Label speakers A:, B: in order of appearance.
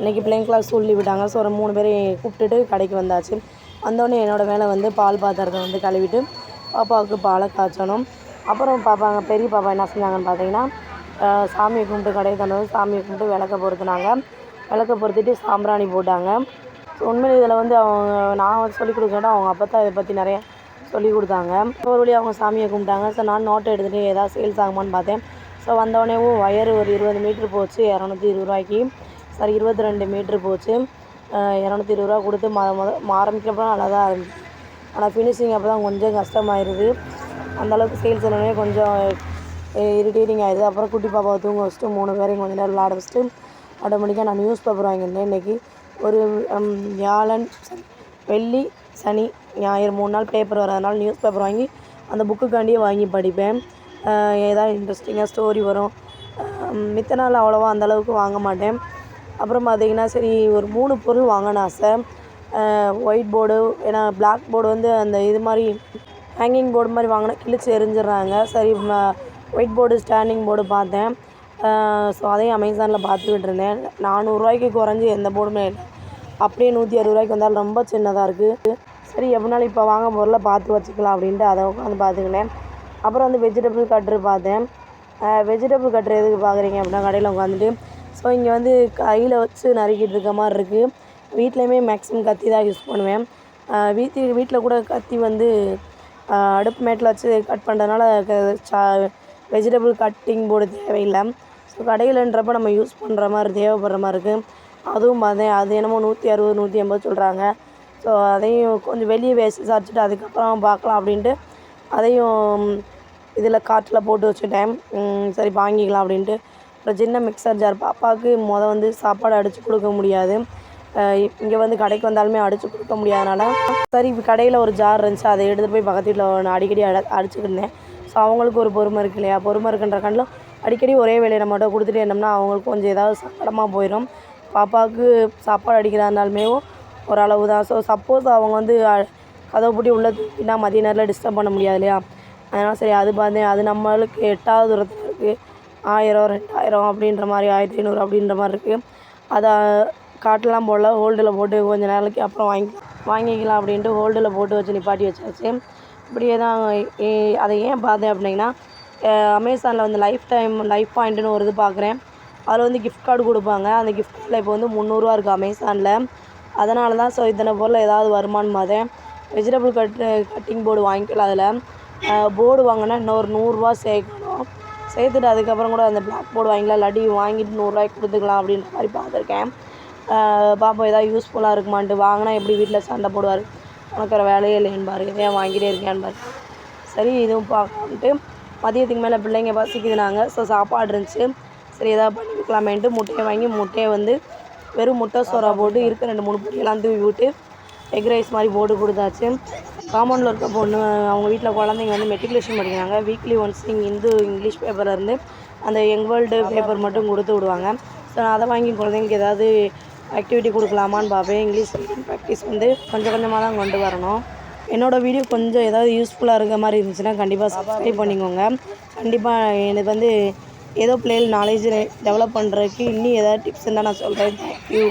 A: இன்றைக்கி பிள்ளைங்க கிளாஸ் சொல்லி விட்டாங்க. ஸோ ஒரு மூணு பேரையும் கூப்பிட்டுட்டு கடைக்கு வந்தாச்சு. வந்தோடனே என்னோடய வேலை வந்து பால் பாத்திரத்தை வந்து கழுவிட்டு பாப்பாவுக்கு பாலை காய்ச்சணும். அப்புறம் பாப்பாங்க பெரிய பாப்பா என்ன செஞ்சாங்கன்னு பார்த்தீங்கன்னா சாமியை கும்பிட்டு கடையை தந்தது சாமியை கும்பிட்டு விளக்க பொறுத்துனாங்க விளக்க பொருத்திட்டு சாம்பிராணி போட்டாங்க. ஸோ உண்மையில் இதில் வந்து அவங்க நான் வந்து சொல்லிக் கொடுக்கறத அவங்க அப்போ தான் இதை பற்றி நிறைய சொல்லி கொடுத்தாங்க. ஒரு வழி அவங்க சாமியை கும்பிட்டாங்க. ஸோ நான் நோட்டை எடுத்துகிட்டு ஏதாவது சேல்ஸ் ஆகுமான்னு பார்த்தேன். ஸோ வந்தோடனேவும் ஒயர் ஒரு இருபது மீட்ரு போச்சு. இரநூத்தி இருபது ரூபாய்க்கு. சாரி இருபத்தி ரெண்டு மீட்ரு போச்சு இரநூத்தி இருபது ரூபா கொடுத்து மொத மொத ஆரம்பிக்கிறப்ப நல்லா தான் இருந்துச்சு. ஆனால் ஃபினிஷிங் அப்போ தான் கொஞ்சம் கஷ்டமாயிருது. அந்தளவுக்கு சேல்ஸ் எல்லாமே கொஞ்சம் இரிட்டேட்டிங் ஆயிடுது அப்புறம் குட்டி பாப்பாவை தூங்க வச்சுட்டு மூணு பேரையும் கொஞ்ச நேரம் விளாட வச்சுட்டு ஆட்டோமேட்டிக்காக நான் நியூஸ் பேப்பர் வாங்கியிருந்தேன் இன்றைக்கி ஒரு வியாழன் வெள்ளி சனி ஞாயிறு மூணு நாள் பேப்பர் வரதுனால நியூஸ் பேப்பர் வாங்கி அந்த புக்குக்காண்டியே வாங்கி படிப்பேன். ஏதாவது இன்ட்ரெஸ்டிங்காக ஸ்டோரி வரும். மித்த நாள் அவ்வளோவா அந்தளவுக்கு வாங்க மாட்டேன். அப்புறம் பார்த்தீங்கன்னா சரி ஒரு மூணு பொருள் வாங்கணும்னு ஆசை. ஒயிட் போர்டு ஏன்னா பிளாக் போர்டு வந்து அந்த இது மாதிரி ஹேங்கிங் போர்டு மாதிரி வாங்கினா கிழிச்சு எரிஞ்சிடுறாங்க. சரி ஒயிட் போர்டு ஸ்டாண்டிங் போர்டு பார்த்தேன். ஸோ அதையும் அமேசானில் பார்த்துக்கிட்டு இருந்தேன். நானூறுரூவாய்க்கு குறைஞ்சி எந்த போர்டுமே இல்லை. அப்படியே நூற்றி அறுபது ரூபாய்க்கு வந்தாலும் ரொம்ப சின்னதாக இருக்குது சரி எப்படினாலும் இப்போ வாங்க பொருளை பார்த்து வச்சுக்கலாம் அப்படின்ட்டு அதை உட்காந்து பார்த்துக்கினேன். அப்புறம் வந்து வெஜிடபிள் கட்ரு பார்த்தேன். வெஜிடபிள் கட்ரு எதுக்கு பார்க்குறீங்க அப்படின்னா கடையில் உட்காந்துட்டு ஸோ இங்கே வந்து கையில் வச்சு நறுக்கிட்டு இருக்க மாதிரி இருக்குது வீட்லேயுமே மேக்ஸிமம் கத்தி தான் யூஸ் பண்ணுவேன். வீட்டு வீட்டில் கூட கத்தி வந்து அடுப்பு மேட்டில் வச்சு கட் பண்ணுறதுனால வெஜிடபிள் கட்டிங் போர்டு தேவையில்லை. ஸோ கடையிலன்றப்ப நம்ம யூஸ் பண்ணுற மாதிரி தேவைப்படுற மாதிரி இருக்குது அதுவும் பார்த்தேன் அது என்னமோ நூற்றி அறுபது நூற்றி எண்பது சொல்கிறாங்க ஸோ அதையும் கொஞ்சம் வெளியே வேஸ்ட் விசாரிச்சுட்டு அதுக்கப்புறம் பார்க்கலாம் அப்படின்ட்டு அதையும் இதில் காட்டில் போட்டு வச்சுட்டேன். சரி வாங்கிக்கலாம் அப்படின்ட்டு. அப்புறம் சின்ன மிக்சர் ஜார் பாப்பாவுக்கு மொதல் வந்து சாப்பாடு அடித்து கொடுக்க முடியாது. இங்கே வந்து கடைக்கு வந்தாலுமே அடித்து கொடுக்க முடியாதனால சரி கடையில் ஒரு ஜார் இருந்துச்சு அதை எடுத்துகிட்டு போய் பக்கத்து வீட்டில் அடிக்கடி அட அடிச்சுக்கிட்டு இருந்தேன். ஸோ அவங்களுக்கு ஒரு பொறுமை இருக்கு இல்லையா? பொறுமை இருக்குன்ற கண்ணில் அடிக்கடி ஒரே வேலையை மட்டும் கொடுத்துட்டே இருந்தோம்னா அவங்களுக்கு கொஞ்சம் ஏதாவது சங்கடமாக போயிடும் பாப்பாவுக்கு சாப்பாடு அடிக்கிறதா இருந்தாலுமே ஓரளவு தான் ஸோ சப்போஸ் அவங்க வந்து கதவை பூட்டி உள்ளே தூக்கினா மதிய நேரத்தில் டிஸ்டர்ப் பண்ண முடியாது இல்லையா? அதனால் சரி அது பார்த்தேன் அது நம்மளுக்கு எட்டாவது தூரத்தில் இருக்குது ஆயிரம் ரெண்டாயிரம் அப்படின்ற மாதிரி ஆயிரத்தி ஐநூறு அப்படின்ற மாதிரி இருக்குது அதை காட்டெலாம் போடல. ஹோல்டில் போட்டு கொஞ்ச நாளைக்கு அப்புறம் வாங்கி வாங்கிக்கலாம் அப்படின்ட்டு ஹோல்டில் போட்டு வச்சு நிப்பாட்டி வச்சாச்சு. இப்படியே தான் ஏ- அதை ஏன் பார்த்தேன் அப்படின்னா அமேசானில் வந்து லைஃப் டைம் லைஃப் பாயிண்ட்டுன்னு ஒரு இது பார்க்குறேன். அதில் வந்து கிஃப்ட் கார்டு கொடுப்பாங்க. அந்த கிஃப்ட் கார்டில் இப்போ வந்து முந்நூறுரூவா இருக்குது அமேசானில் அதனால தான் ஸோ இத்தனை பொருள் ஏதாவது வருமானு பார்த்தேன். வெஜிடபிள் கட் கட்டிங் போர்டு வாங்கிக்கலாம் அதில். போர்டு வாங்கினா இன்னொரு நூறுரூவா சேர்க்கணும். சேர்த்துட்டு அதுக்கப்புறம் கூட அந்த பிளாக் போர்டு வாங்கிக்கலாம். இல்லாட்டி வாங்கிட்டு நூறுரூவாய்க்கு கொடுத்துக்கலாம் அப்படின்ற மாதிரி பார்த்துருக்கேன். பாப்பா ஏதாவது யூஸ்ஃபுல்லாக இருக்குமான்ட்டு வாங்கினா எப்படி வீட்டில் சண்டை போடுவார்? உனக்கிற வேலையே இல்லைன்னு பாரு. ஏன் வாங்கிட்டே இருக்கேன்னு பாரு. சரி இதுவும் பார்க்கலான்ட்டு மதியத்துக்கு மேலே பிள்ளைங்க பசிக்குதுனாங்க. ஸோ சாப்பாடு இருந்துச்சு. சரி எதாவது பண்ணி வைக்கலாமேன்ட்டு முட்டையை வாங்கி முட்டையை வந்து வெறும் முட்டை சோறா போட்டு இருக்க ரெண்டு மூணு பொடியெல்லாம் தூவி விட்டு எக் ரைஸ் மாதிரி போட்டு கொடுத்தாச்சு. காம்பவுண்டில் இருக்க பொண்ணு அவங்க வீட்டில் குழந்தைங்க வந்து மெட்ரிகுலேஷன் படிக்கிறாங்க. வீக்லி ஒன்ஸ் இங்கே இந்து இங்கிலீஷ் பேப்பரில் இருந்து அந்த யங் வேர்ல்டு பேப்பர் மட்டும் கொடுத்து விடுவாங்க. ஸோ நான் அதை வாங்கி குழந்தைங்களுக்கு ஏதாவது ஆக்டிவிட்டி கொடுக்கலாமான்னு பார்ப்பேன். இங்கிலீஷ் ப்ராக்டிஸ் வந்து கொஞ்சம் கொஞ்சமாக தான் கொண்டு வரணும். என்னோடய வீடியோ கொஞ்சம் ஏதாவது யூஸ்ஃபுல்லாக இருக்க மாதிரி இருந்துச்சுன்னா கண்டிப்பாக சப்ஸ்கிரைப் பண்ணிக்கோங்க. கண்டிப்பாக எனக்கு வந்து ஏதோ பிள்ளைகள் நாலேஜ் டெவலப் பண்ணுறதுக்கு இன்னும் ஏதாவது டிப்ஸ் இருந்தால் நான் சொல்கிறேன் தேங்க்யூ